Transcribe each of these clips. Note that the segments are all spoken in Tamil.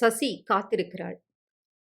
சசி காத்திருக்கிறாள்.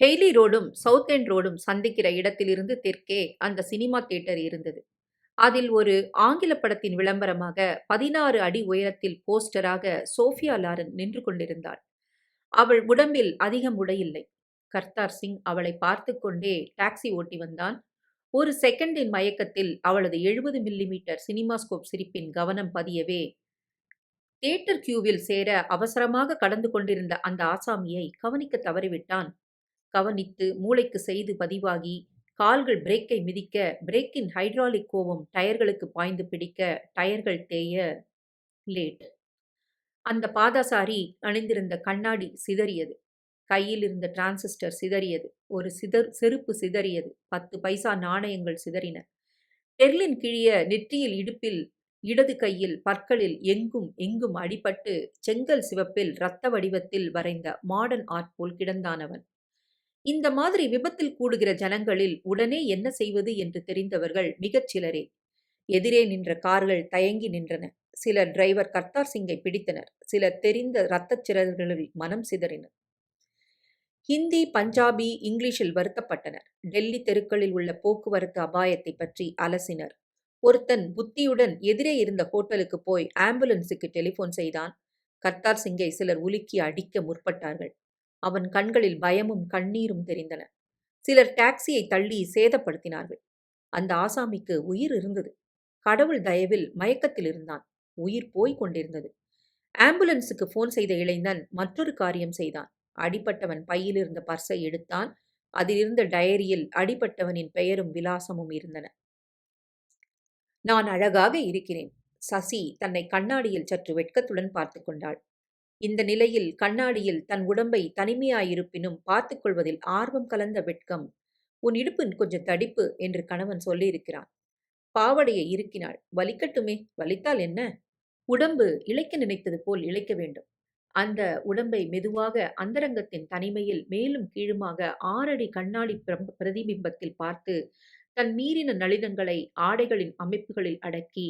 ஹெய்லி ரோடும் சவுத் எண்ட் ரோடும் சந்திக்கிற இடத்திலிருந்து தெற்கே அந்த சினிமா தியேட்டர் இருந்தது. அதில் ஒரு ஆங்கில படத்தின் விளம்பரமாக பதினாறு அடி உயரத்தில் போஸ்டராக சோஃபியா லாரன் நின்று கொண்டிருந்தாள். அவள் உடம்பில் அதிகம் உடையில்லை கர்த்தார் சிங் அவளை பார்த்து கொண்டே டாக்ஸி ஓட்டி வந்தான். ஒரு செகண்டின் மயக்கத்தில் அவளது எழுபது மில்லிமீட்டர் சினிமாஸ்கோப் சிரிப்பின் கவனம் பதியவே தியேட்டர் கியூவில் சேர அவசரமாக கடந்து கொண்டிருந்த அந்த ஆசாமியை கவனிக்க தவறிவிட்டான். கவனித்து மூளைக்கு செய்து பதிவாகி கால்கள் பிரேக்கை மிதிக்க பிரேக்கின் ஹைட்ராலிக் கோவம் டயர்களுக்கு பாய்ந்து பிடிக்க டயர்கள் தேய லேட். அந்த பாதசாரி அணிந்திருந்த கண்ணாடி சிதறியது. கையில் இருந்த டிரான்சிஸ்டர் சிதறியது. ஒரு சிதர் செருப்பு சிதறியது. பத்து பைசா நாணயங்கள் சிதறின. டெர்லின் கிழிய நெற்றியில் இடுப்பில் இடது கையில் பற்களில் எங்கும் எங்கும் அடிபட்டு செங்கல் சிவப்பில் இரத்த வடிவத்தில் வரைந்த மாடர்ன் ஆர்ட் போல் கிடந்தானவன். இந்த மாதிரி விபத்தில் கூடுகிற ஜனங்களில் உடனே என்ன செய்வது என்று தெரிந்தவர்கள் மிகச் சிலரே. எதிரே நின்ற கார்கள் தயங்கி நின்றன. சிலர் டிரைவர் கர்த்தார் சிங்கை பிடித்தனர். சிலர் தெரிந்த இரத்தச் சிறர்களில் மனம் சிதறினர் ஹிந்தி பஞ்சாபி இங்கிலீஷில் வருத்தப்பட்டனர். டெல்லி தெருக்களில் உள்ள போக்குவரத்து அபாயத்தை பற்றி அலசினர். ஒருத்தன் புத்தியுடன் எதிரே இருந்த ஹோட்டலுக்கு போய் ஆம்புலன்ஸுக்கு டெலிஃபோன் செய்தான். கர்த்தார் சிங்கை சிலர் உலுக்கி அடிக்க முற்பட்டார்கள். அவன் கண்களில் பயமும் கண்ணீரும் தெரிந்தன. சிலர் டாக்ஸியை தள்ளி சேதப்படுத்தினார்கள். அந்த ஆசாமிக்கு உயிர் இருந்தது. கடவுள் தயவில் மயக்கத்தில் இருந்தான். உயிர் போய்க் கொண்டிருந்தது. ஆம்புலன்ஸுக்கு போன் செய்த இளைஞன் மற்றொரு காரியம் செய்தான். அடிப்பட்டவன் பையில் இருந்த பர்ஸை எடுத்தான். அதிலிருந்த டயரியில் அடிப்பட்டவனின் பெயரும் விலாசமும் இருந்தன. நான் அழகாக இருக்கிறேன். சசி தன்னை கண்ணாடியில் சற்று வெட்கத்துடன் பார்த்து கொண்டாள். இந்த நிலையில் கண்ணாடியில் தன் உடம்பை தனிமையாயிருப்பினும் பார்த்து கொள்வதில் ஆர்வம் கலந்த வெட்கம் உன் இடுப்பின் கொஞ்சம் தடிப்பு என்று கணவன் சொல்லியிருக்கிறான். பாவடையை இருக்கினாள் வலிக்கட்டுமே வலித்தால் என்ன? உடம்பு இழைக்க நினைத்தது போல் இழைக்க வேண்டும். அந்த உடம்பை மெதுவாக அந்தரங்கத்தின் தனிமையில் மேலும் கீழுமாக ஆறடி கண்ணாடி பிரதிபிம்பத்தில் பார்த்து தன் மீறின நளினங்களை ஆடைகளின் அமைப்புகளில் அடக்கி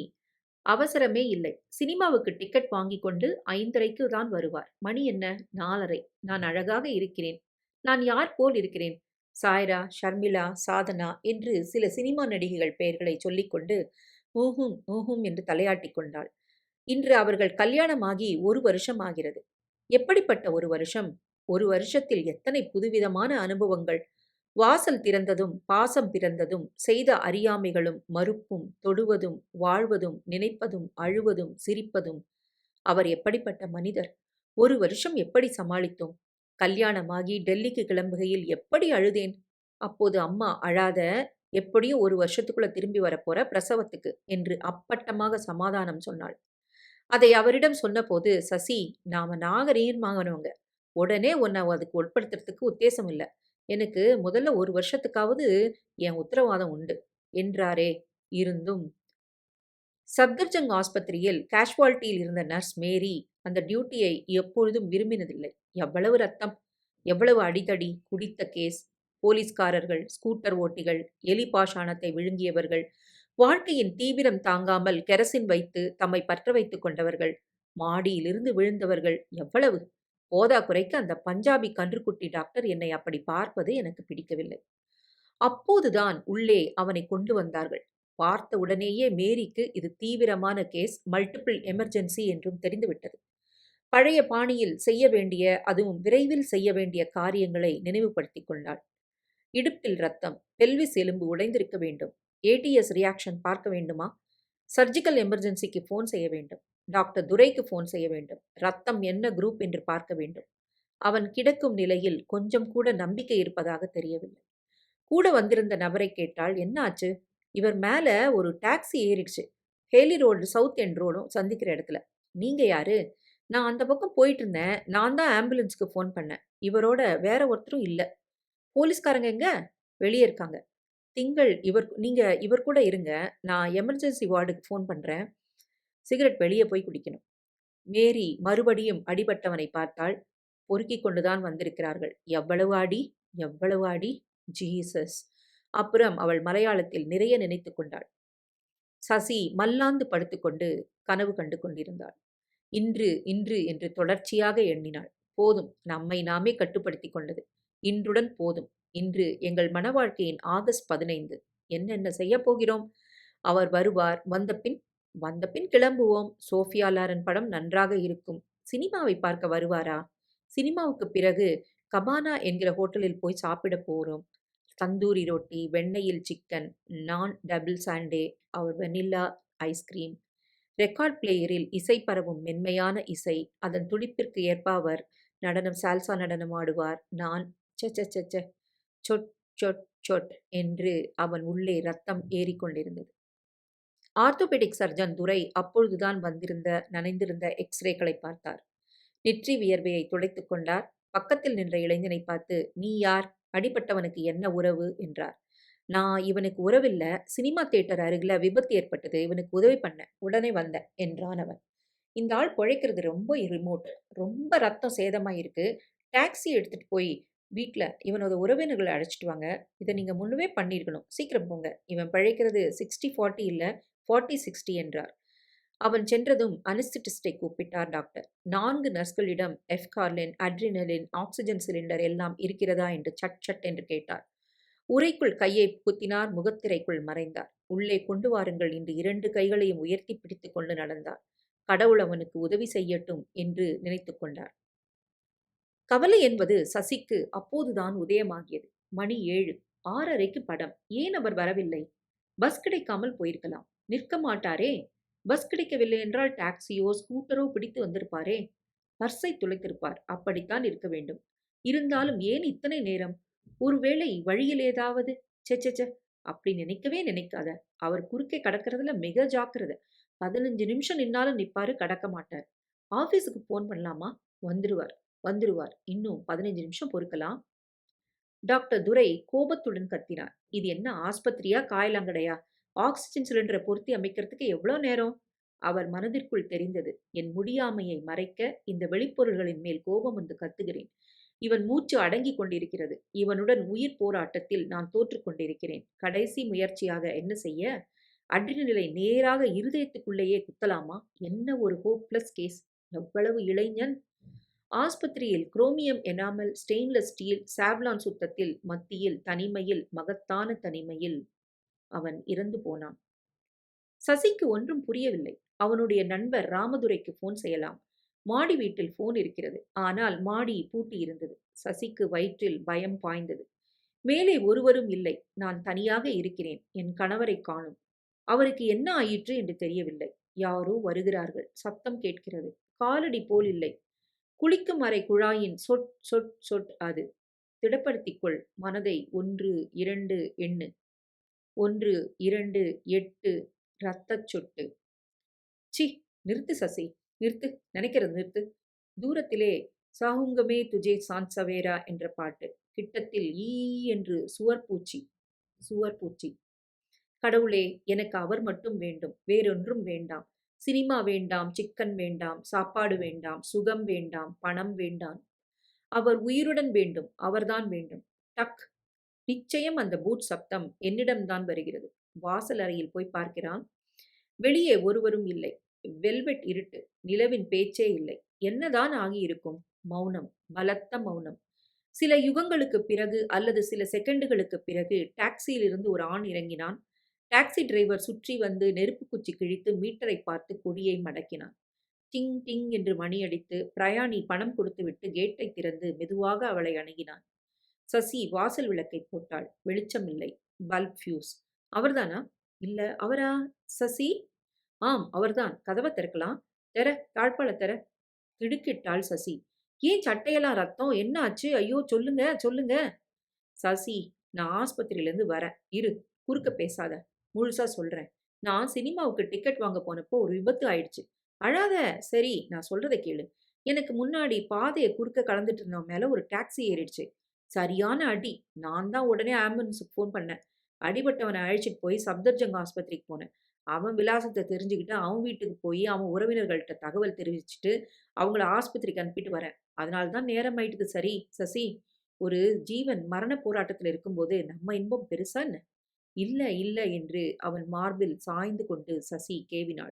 அவசரமே இல்லை. சினிமாவுக்கு டிக்கெட் வாங்கி கொண்டு ஐந்தரைக்கு தான் வருவார். மணி என்ன? நாலரை. நான் அழகாக இருக்கிறேன். நான் யார் போல் இருக்கிறேன்? சாய்ரா ஷர்மிளா சாதனா என்று சில சினிமா நடிகைகள் பெயர்களை சொல்லிக்கொண்டு ஊஹும் ஊஹும் என்று தலையாட்டி கொண்டாள். இன்று அவர்கள் கல்யாணமாகி ஒரு வருஷம் ஆகிறது. எப்படிப்பட்ட ஒரு வருஷம்? ஒரு வருஷத்தில் எத்தனை புதுவிதமான அனுபவங்கள்? வாசல் திறந்ததும் பாசம் பிறந்ததும் செய்த அறியாமைகளும் மறுப்பும் தொடுவதும் வாழ்வதும் நினைப்பதும் அழுவதும் சிரிப்பதும். அவர் எப்படிப்பட்ட மனிதர்? ஒரு வருஷம் எப்படி சமாளித்தோம்? கல்யாணமாகி டெல்லிக்கு கிளம்புகையில் எப்படி அழுதேன்? அப்போது அம்மா அழாத எப்படியும் ஒரு வருஷத்துக்குள்ள திரும்பி வரப்போற பிரசவத்துக்கு என்று அப்பட்டமாக சமாதானம் சொன்னாள். அதை அவரிடம் சொன்னபோது சசி நாம நாகரீகமாகனவங்க உடனே உன்னை அதுக்கு உட்படுத்துறதுக்கு உத்தேசம் இல்லை. எனக்கு முதல்ல ஒரு வருஷத்துக்காவது என் உத்தரவாதம் உண்டு என்றாரே. இருந்தும் சப்தர்ஜங் ஆஸ்பத்திரியில் கேஷுவாலிட்டியில் இருந்த நர்ஸ் மேரி அந்த டியூட்டியை எப்பொழுதும் விரும்பினதில்லை. எவ்வளவு ரத்தம் எவ்வளவு அடித்தடி குடித்த கேஸ் போலீஸ்காரர்கள் ஸ்கூட்டர் ஓட்டிகள் எலி பாஷாணத்தை விழுங்கியவர்கள் வாழ்க்கையின் தீவிரம் தாங்காமல் கெரசின் வைத்து தம்மை பற்ற வைத்துக் கொண்டவர்கள் மாடியிலிருந்து விழுந்தவர்கள் எவ்வளவு? போதா குறைக்கு அந்த பஞ்சாபி கன்றுக்குட்டி டாக்டர் என்னை அப்படி பார்ப்பது எனக்கு பிடிக்கவில்லை. அப்போதுதான் உள்ளே அவனை கொண்டு வந்தார்கள். பார்த்த உடனேயே மேரிக்கு இது தீவிரமான கேஸ் மல்டிபிள் எமர்ஜென்சி என்றும் தெரிந்துவிட்டது. பழைய பாணியில் செய்ய வேண்டிய அதுவும் விரைவில் செய்ய வேண்டிய காரியங்களை நினைவுபடுத்தி கொண்டாள். இடுப்பில் ரத்தம் பெல்விஸ் எலும்பு உடைந்திருக்க வேண்டும். ஏடிஎஸ் ரியாக்ஷன் பார்க்க வேண்டுமா? சர்ஜிக்கல் எமர்ஜென்சிக்கு ஃபோன் செய்ய வேண்டும். டாக்டர் துரைக்கு ஃபோன் செய்ய வேண்டும். ரத்தம் என்ன குரூப் என்று பார்க்க வேண்டும். அவன் கிடக்கும் நிலையில் கொஞ்சம் கூட நம்பிக்கை இருப்பதாக தெரியவில்லை. கூட வந்திருந்த நபரை கேட்டால் என்ன ஆச்சு? இவர் மேல ஒரு டாக்ஸி ஏறிடுச்சு. ஹேலி ரோடு சவுத் எண்ட் ரோடும் சந்திக்கிற இடத்துல. நீங்க யாரு? நான் அந்த பக்கம் போயிட்டு இருந்தேன். நான் தான் ஆம்புலன்ஸ்க்கு ஃபோன் பண்ணேன். இவரோட வேற ஒருத்தரும் இல்லை. போலீஸ்காரங்க எங்க? வெளியே இருக்காங்க. திங்கள் இவர் நீங்க இவர் கூட இருங்க. நான் எமர்ஜென்சி வார்டுக்கு ஃபோன் பண்றேன். சிகரெட் வெளியே போய் குடிக்கணும். மேரி மறுபடியும் அடிபட்டவனை பார்த்தால் பொறுக்கிக் கொண்டுதான் வந்திருக்கிறார்கள். எவ்வளவு அடி? எவ்வளவு அடி? ஜீசஸ்! அப்புறம் அவள் மலையாளத்தில் நிறைய நினைத்து கொண்டாள். சசி மல்லாந்து படுத்துக்கொண்டு கனவு கண்டு கொண்டிருந்தாள். இன்று இன்று என்று தொடர்ச்சியாக எண்ணினாள். போதும். நம்மை நாமே கட்டுப்படுத்தி கொண்டது. இன்றுடன் போதும். இன்று எங்கள் மன வாழ்க்கையின் ஆகஸ்ட் பதினைந்து. என்னென்ன செய்யப்போகிறோம் அவர் வருவார். வந்தபின் வந்தபின் கிளம்புவோம். சோஃபியா லாரன் படம் நன்றாக இருக்கும். சினிமாவை பார்க்க வருவாரா? சினிமாவுக்கு பிறகு கபானா என்கிற ஹோட்டலில் போய் சாப்பிட போகிறோம் தந்தூரி ரொட்டி வெண்ணெயில் சிக்கன் நான் டபுள் சாண்டே அவர் வெனில்லா ஐஸ்கிரீம் ரெக்கார்ட் பிளேயரில் இசை பரவும் மென்மையான இசை அதன் துடிப்பிற்கு ஏற்ப அவர் நடனம் சால்சா நடனம் ஆடுவார். நான் ச ச ச ச சொட் சொட் சொட் என்று அவன் உள்ளே ரத்தம் ஏறிக்கொண்டிருந்தது. ஆர்த்தோபெடிக் சர்ஜன் துரை அப்பொழுதுதான் வந்திருந்த நனைந்திருந்த எக்ஸ்ரேக்களை பார்த்தார். நெற்றி வியர்வையை துடைத்து கொண்டார். பக்கத்தில் நின்ற இளைஞனை பார்த்து நீ யார்? அடிபட்டவனுக்கு என்ன உறவு? என்றார். நான் இவனுக்கு உறவில்ல. சினிமா தியேட்டர் அருகில் விபத்து ஏற்பட்டது. இவனுக்கு உதவி பண்ண. உடனே வந்தேன் என்றான் அவன். இந்த ஆள் பிழைக்கிறது ரொம்ப ரிமோட் ரொம்ப ரத்தம் சேதமாக இருக்கு. டாக்ஸி எடுத்துட்டு போய் வீட்டில் இவனோட உறவினர்களை அழைச்சிட்டு வாங்க. இதை நீங்கள் முன்னவே பண்ணியிருக்கணும். சீக்கிரம் போங்க. இவன் பிழைக்கிறது சிக்ஸ்டி ஃபார்ட்டி இல்லை. ஃபார்ட்டி சிக்ஸ்டி என்றார். அவன் சென்றதும் அனஸ்திட்டிஸ்டை கூப்பிட்டார் டாக்டர். நான்கு நர்ஸ்களிடம் எஃப்கார்லின் அட்ரினலின் ஆக்சிஜன் சிலிண்டர் எல்லாம் இருக்கிறதா என்று சட் சட் என்று கேட்டார். உரைக்குள் கையை குத்தினார் முகத்திரைக்குள் மறைந்தார். உள்ளே கொண்டு வாருங்கள் என்று இரண்டு கைகளையும் உயர்த்தி பிடித்து கொண்டு நடந்தார். கடவுள் அவனுக்கு உதவி செய்யட்டும் என்று நினைத்து கொண்டார். கவலை என்பது சசிக்கு அப்போதுதான் உதயமாகியது. மணி ஏழு ஆறரைக்கு படம். ஏன் அவர் வரவில்லை? பஸ் கிடைக்காமல் போயிருக்கலாம். நிற்க மாட்டாரே. பஸ் கிடைக்கவில்லை என்றால் டாக்ஸியோ ஸ்கூட்டரோ பிடித்து வந்திருப்பாரே. பர்ஸை துளைத்திருப்பார். அப்படித்தான் இருக்க வேண்டும். இருந்தாலும் ஏன் இத்தனை நேரம்? ஒருவேளை வழியில் ஏதாவது செச்செச்ச அப்படி நினைக்கவே நினைக்காத. அவர் குறுக்கே கடக்கிறதுல மிக ஜாக்கிரதை. பதினஞ்சு நிமிஷம் நின்னாலும் நிப்பாரு கடக்க மாட்டார். ஆபீஸுக்கு போன் பண்ணலாமா? வந்துருவார். வந்துருவார். இன்னும் பதினஞ்சு நிமிஷம் பொறுக்கலாம். டாக்டர் துரை கோபத்துடன் கத்தினார். இது என்ன ஆஸ்பத்திரியா காயலாங்கடையா? ஆக்சிஜன் சிலிண்டரை பொருத்தி அமைக்கிறதுக்கு எவ்வளோ நேரம்? அவர் மனதிற்குள் தெரிந்தது. என் முடியாமையை மறைக்க இந்த வெளிப்பொருள்களின் மேல் கோபம் வந்து கத்துகிறேன். இவன் மூச்சு அடங்கி கொண்டிருக்கிறது. இவனுடன் உயிர் போராட்டத்தில் நான் தோற்று கொண்டிருக்கிறேன். கடைசி முயற்சியாக என்ன செய்ய? அட்ரினலை நேராக இருதயத்துக்குள்ளேயே குத்தலாமா? என்ன ஒரு ஹோப்லெஸ் கேஸ் எவ்வளவு இளைஞன்? ஆஸ்பத்திரியில் chromium enamel stainless steel Savlon சுத்தத்தில் மத்தியில் தனிமையில் மகத்தான தனிமையில். அவன் இறந்து போனான். சசிக்கு ஒன்றும் புரியவில்லை. அவனுடைய நண்பர் ராமதுரைக்கு போன் செய்யலாம். மாடி வீட்டில் போன் இருக்கிறது. ஆனால் மாடி பூட்டி இருந்தது. சசிக்கு வயிற்றில் பயம் பாய்ந்தது. மேலே ஒருவரும் இல்லை. நான் தனியாக இருக்கிறேன். என் கணவரை காணும். அவருக்கு என்ன ஆயிற்று என்று தெரியவில்லை. யாரோ வருகிறார்கள். சத்தம் கேட்கிறது. காலடி போல் இல்லை. குளிக்கும் அறை குழாயின் சொட் சொட் சொட் அது. திடப்படுத்திக்கொள் மனதை ஒன்று இரண்டு எண்ணு. ஒன்று இரண்டு எட்டு இரத்தச் சொட்டு. சி நிறுத்து சசி நிறுத்து நினைக்கிறது நிறுத்து. தூரத்திலே சாகுங்கமே துஜே சான்சவேரா என்ற பாட்டு. கிட்டத்தில் ஈ என்று சுவர்பூச்சி சுவர்பூச்சி கடவுளே எனக்கு அவர் மட்டும் வேண்டும் வேறொன்றும் வேண்டாம். சினிமா வேண்டாம் சிக்கன் வேண்டாம் சாப்பாடு வேண்டாம் சுகம் வேண்டாம் பணம் வேண்டாம். அவர் உயிருடன் வேண்டும் அவர்தான் வேண்டும். டக் நிச்சயம் அந்த பூட் சப்தம் என்னிடம்தான் வருகிறது. வாசல் அறையில் போய் பார்க்கிறான். வெளியே ஒருவரும் இல்லை. வெல்வெட் இருட்டு நிலவின் பேச்சே இல்லை. என்னதான் ஆகியிருக்கும்? மௌனம் பலத்த மௌனம். சில யுகங்களுக்கு பிறகு அல்லது சில செகண்டுகளுக்கு பிறகு டாக்ஸியில் இருந்து ஒரு ஆண் இறங்கினான். டாக்ஸி டிரைவர் சுற்றி வந்து நெருப்பு குச்சி கிழித்து மீட்டரை பார்த்து கொடியை மடக்கினான். டிங் டிங் என்று மணியடித்து பிரயாணி பணம் கொடுத்துவிட்டு கேட்டை திறந்து மெதுவாக அவளை அணுகினான். சசி வாசல் விளக்கை போட்டாள். வெளிச்சம் இல்லை. Bulb fuse. அவர்தானா? இல்ல அவரா? சசி? ஆம் அவர்தான். கதவை திறக்கலாம். தெர தாழ்பால தெர திடுக்கிட்டாள் சசி. ஏன் சட்டையெல்லாம் ரத்தம்? என்ன ஆச்சு? ஐயோ சொல்லுங்க சொல்லுங்க. சசி நான் ஆஸ்பத்திரியிலேருந்து வரேன். இரு குறுக்க பேசாத. முழுசா சொல்றேன். நான் சினிமாவுக்கு டிக்கெட் வாங்க போனப்போ ஒரு விபத்து ஆயிடுச்சு. அழாத சரி நான் சொல்றதை கேளு. எனக்கு முன்னாடி பாதையை குறுக்க கலந்துட்டு இருந்தவன் மேல ஒரு டாக்ஸி ஏறிடுச்சு. சரியான அடி. நான் தான் உடனே ஆம்புலன்ஸுக்கு ஃபோன் பண்ணேன். அடிபட்டவனை அழைச்சிட்டு போய் சப்தர்ஜங் ஆஸ்பத்திரிக்கு போனேன். அவன் விலாசத்தை தெரிஞ்சுக்கிட்டு அவன் வீட்டுக்கு போய் அவன் உறவினர்கள்ட்ட தகவல் தெரிவிச்சுட்டு அவங்கள ஆஸ்பத்திரிக்கு அனுப்பிட்டு வரேன். அதனால தான் நேரம் ஆயிட்டுது. சரி சசி ஒரு ஜீவன் மரண போராட்டத்தில் இருக்கும்போது நம்ம இன்பம் பெருசா என்ன? இல்லை இல்லை என்று அவன் மார்பில் சாய்ந்து கொண்டு சசி கேவினாள்.